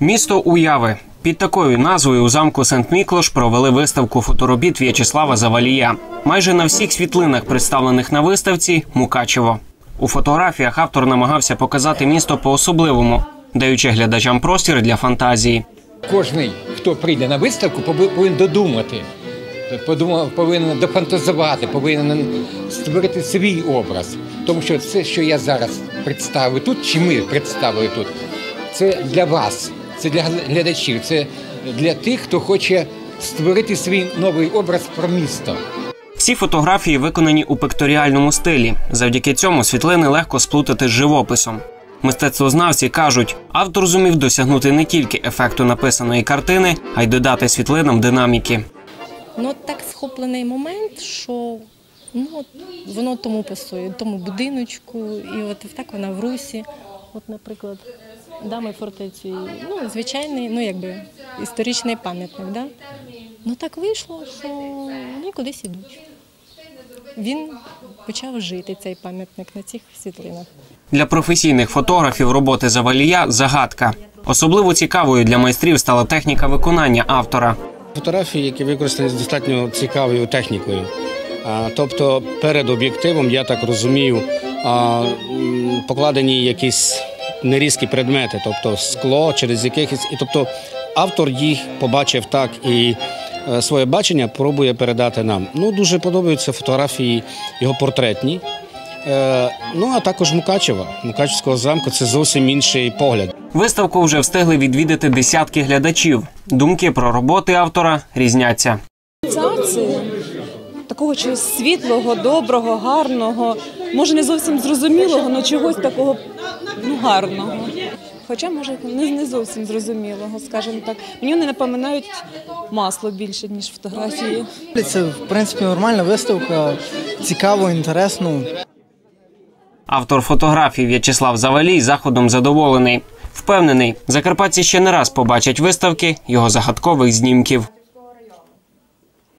Місто Уяви. Під такою назвою у замку Сент-Міклош провели виставку фоторобіт В'ячеслава Завалія. Майже на всіх світлинах, представлених на виставці, Мукачево. У фотографіях автор намагався показати місто по-особливому, даючи глядачам простір для фантазії. Кожний, хто прийде на виставку, повинен додумати, подумав, повинен дофантазувати, повинен створити свій образ. Тому що це, що я зараз представив тут, чи ми представили тут, це для вас, це для глядачів, це для тих, хто хоче створити свій новий образ про місто. Всі фотографії виконані у пекторіальному стилі. Завдяки цьому світлини легко сплутати з живописом. Мистецтвознавці кажуть, автор зумів досягнути не тільки ефекту написаної картини, а й додати світлинам динаміки. Ну, так схоплений момент, що ну, воно тому пасує, тому будиночку, і от так вона в русі. От, наприклад, дами фортеці, ну, звичайний, ну якби історичний пам'ятник, да? Ну так вийшло, що вони кудись ідуть. Він почав жити цей пам'ятник на цих світлинах. Для професійних фотографів роботи Завалія загадка. Особливо цікавою для майстрів стала техніка виконання автора. Фотографії, які використані з достатньо цікавою технікою. Тобто перед об'єктивом, я так розумію, покладені якісь нерізкі предмети, тобто скло через якихось. І тобто автор їх побачив так і е, своє бачення пробує передати нам. Ну, дуже подобаються фотографії його портретні. Е, Ну, а також Мукачева, Мукачевського замку це зовсім інший погляд. Виставку вже встигли відвідати десятки глядачів. Думки про роботи автора різняться. Такого чогось світлого, доброго, гарного, може не зовсім зрозумілого, але чогось такого ну, гарного. Хоча, може, не, не зовсім зрозумілого, скажімо так. Мені вони напоминають масло більше, ніж фотографії. Це в принципі нормальна виставка, цікаво, інтересно. Автор фотографій В'ячеслав Завалій заходом задоволений. Впевнений, закарпатці ще не раз побачать виставки його загадкових знімків.